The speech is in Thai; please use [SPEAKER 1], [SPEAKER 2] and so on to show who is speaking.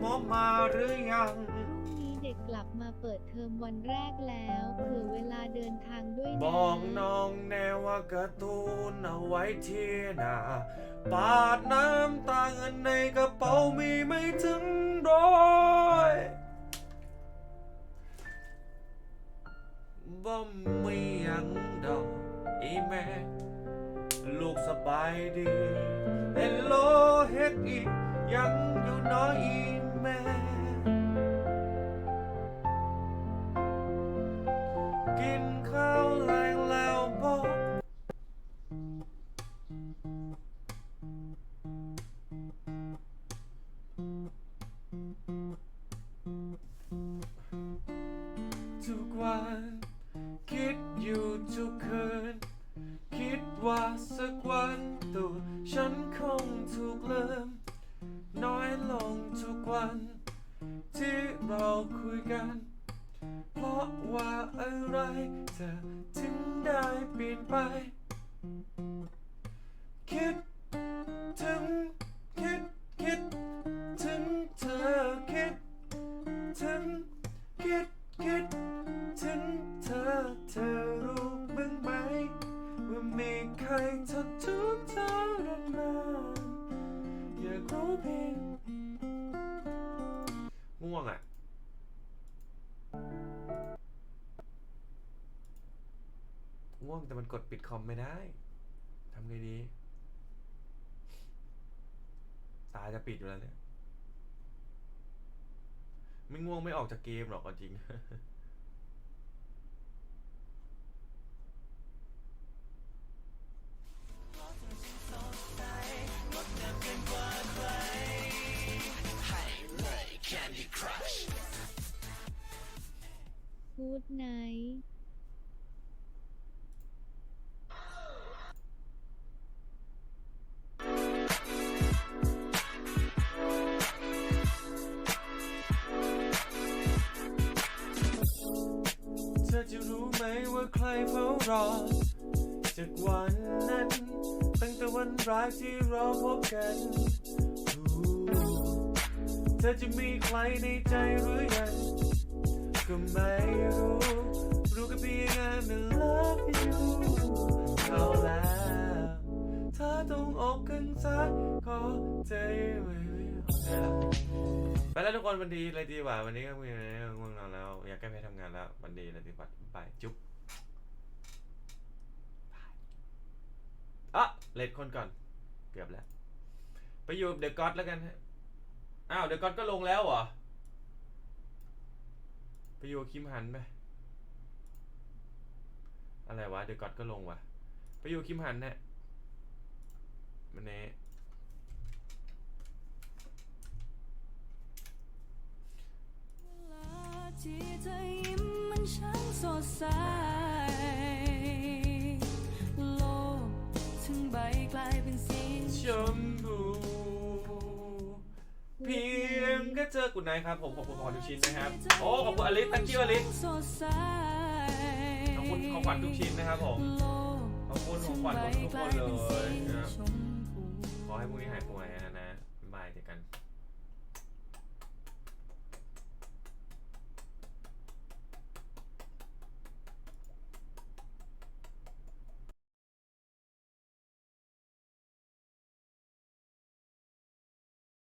[SPEAKER 1] หมอมาหรือยัง
[SPEAKER 2] พรุ่งนี้เด็กกลับมาเปิดเทอมวันแรกแล้วเผื่อเวลาเดินทางด้วยนะ
[SPEAKER 1] บอกน้องแน่ว่าการ์ตูนเอาไว้ที่หน้าปาดน้ำตาเงินในกระเป๋ามีไม่ถึงร้อยบ่มีหยังดอกอีแม่ ลูกสบายดีเฮลโลเฮ็ดอีกยังอยู่น้อยอี ทุกวัน คิดอยู่ทุกคืน คิดว่าสักวันตัวฉันคงถูกลืมน้อยลงทุกวัน ที่เราคุยกัน เพราะว่าอะไรเธอถึงได้เปลี่ยนไป ใครทดทุกข์ทรมานอยากรู้เพียงง่วงอะง่วงแต่มันกดปิดคอมไม่ได้ทำไงดี ตาจะปิดอยู่แล้วเนี่ย ไม่ง่วงไม่ออกจากเกมหรอกจริง
[SPEAKER 2] ดไนท์
[SPEAKER 1] เธอจะรู้ไหมว่าใครเฝ้ารอ จากวันนั้น ตั้งแต่วันแรกที่เราพบกัน เธอจะมีใครในใจหรือยัง ก็ไม่รู้ รู้ก็เพียงแค่ I love you เอาแล้วถ้าต้องอกกันสักก็ใจไม่ไม่เอาไปแล้วทุกคนวันดีเลยดีกว่าวันนี้ก็มีอะไรง่วงนอนแล้ว อยากใกล้ไปทำงานแล้ววันดีเลยดีกว่าบายจุ๊บอะเลดคนก่อนเกือบแล้ว ไปอยู่เดอะก็อดแล้วกันอ้าวเดอะก็อดก็ลงแล้วเหรอ ไปอยู่กับคิมหันไปอะไรวะเดอะก็อดก็ลงว่ะไปอยู่คิมหันเนี่ยมันเนี้
[SPEAKER 3] ที่เธอยิ้มมันช่างสดใส โลกทั้งใบกลายเป็นสี
[SPEAKER 1] ชม เพียงก็เจอกุนายครับผมขอบคุณของขวัญทุกชิ้นนะครับ โอ้ขอบคุณอลิสตั้งคิวอลิสขอบคุณของขวัญทุกชิ้นนะครับผมขอบคุณของขวัญของทุกคนเลยนะครับขอให้พรุ่งนี้หายป่วยนะ